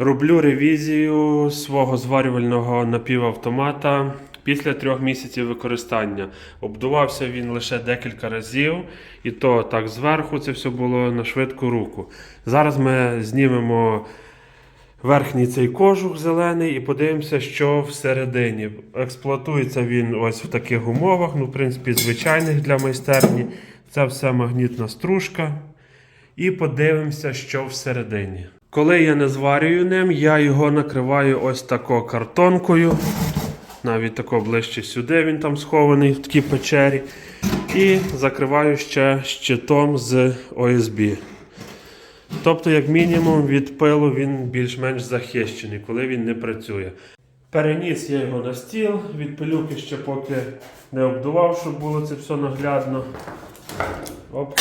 Роблю ревізію свого зварювального напівавтомата після трьох місяців використання. Обдувався він лише декілька разів, і то так зверху це все було на швидку руку. Зараз ми знімемо верхній цей кожух зелений і подивимося, що всередині. Експлуатується він ось в таких умовах, ну, в принципі, звичайних для майстерні. Це все магнітна стружка. І подивимося, що всередині. Коли я не зварюю ним, я його накриваю ось тако картонкою. Навіть тако ближче сюди він там схований в такій печері. І закриваю ще щитом з ОСБ. Тобто, як мінімум, від пилу він більш-менш захищений, коли він не працює. Переніс я його на стіл, від пилюки ще поки не обдував, щоб було це все наглядно. Оп.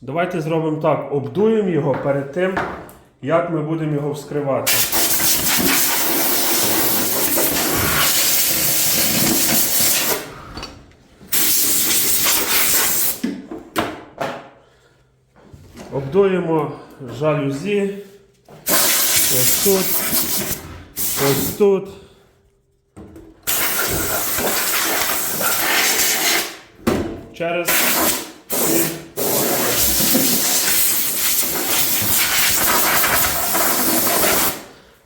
Давайте зробимо так: обдуємо його перед тим, як ми будемо його вскривати. Обдуємо жалюзі. Ось тут. Ось тут. Через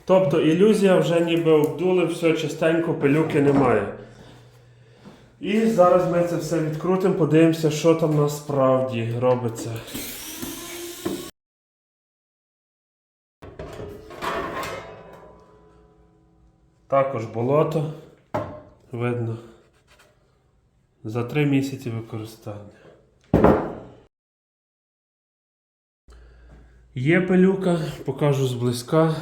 Тобто ілюзія вже ніби обдули, все чистенько, пилюки немає. І зараз ми це все відкрутимо, подивимося, що там насправді робиться. Також болото видно за три місяці використання. Є пилюка, покажу зблизька.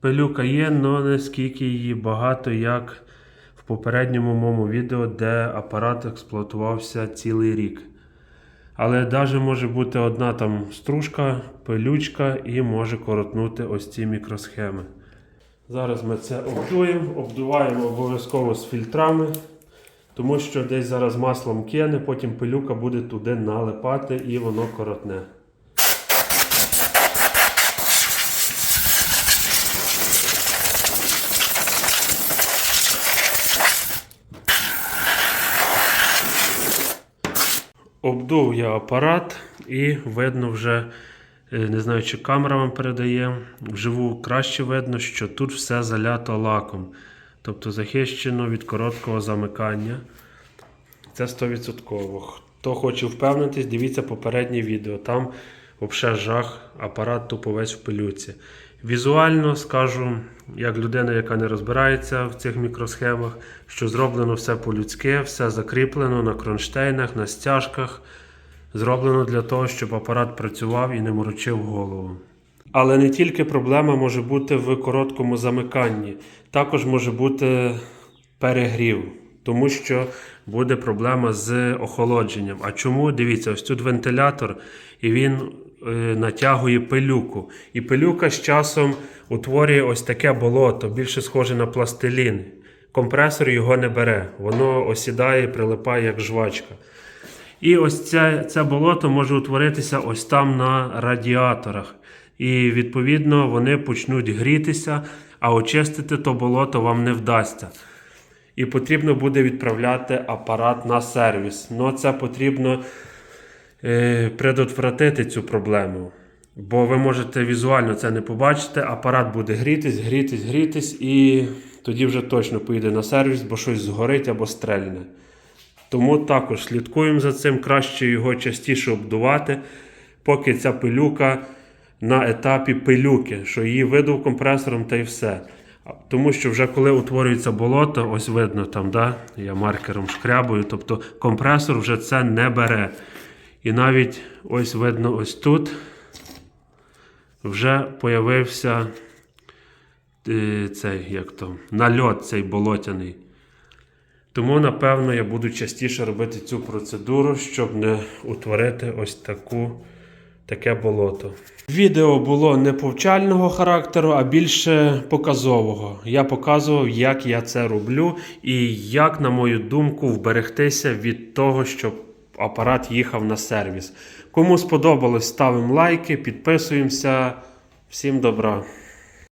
Пилюка є, але не скільки її багато, як в попередньому моєму відео, де апарат експлуатувався цілий рік. Але навіть може бути одна там стружка, пилючка і може коротнути ось ці мікросхеми. Зараз ми це обдуємо, обдуваємо обов'язково з фільтрами, тому що десь зараз маслом кине, потім пилюка буде туди налипати і воно коротне. Обдув я апарат і видно вже, е, не знаю, чи камера вам передає, вживу краще видно, що тут все залято лаком. Тобто захищено від короткого замикання. Це 100%. Хто хоче впевнитись, дивіться попереднє відео. Там взагалі жах, апарат тупо весь в пилюці. Візуально скажу, як людина, яка не розбирається в цих мікросхемах, що зроблено все по-людськи, все закріплено на кронштейнах, на стяжках. Зроблено для того, щоб апарат працював і не морочив голову. Але не тільки проблема може бути в короткому замиканні, також може бути перегрів, тому що буде проблема з охолодженням. А чому? Дивіться, ось тут вентилятор, і він натягує пилюку. І пилюка з часом утворює ось таке болото, більше схоже на пластилін. Компресор його не бере, воно осідає, прилипає як жвачка. І ось це, це болото може утворитися ось там на радіаторах. І відповідно вони почнуть грітися, а очистити то болото вам не вдасться. І потрібно буде відправляти апарат на сервіс. Ну це потрібно е, предотвратити цю проблему. Бо ви можете візуально це не побачити, апарат буде грітись, грітись, грітись, і тоді вже точно поїде на сервіс, бо щось згорить або стрельне. Тому також слідкуємо за цим, краще його частіше обдувати, поки ця пилюка на етапі пилюки, що її видав компресором та й все. Тому що вже коли утворюється болото, ось видно там, да, я маркером шкрябую, тобто компресор вже це не бере. І навіть ось видно ось тут вже появився е, цей як то, нальот цей болотяний. Тому, напевно, я буду частіше робити цю процедуру, щоб не утворити ось таку. Таке болото. Відео було не повчального характеру, а більше показового. Я показував, як я це роблю, і як, на мою думку, вберегтися від того, щоб апарат їхав на сервіс. Кому сподобалось, ставимо лайки, підписуємося. Всім добра!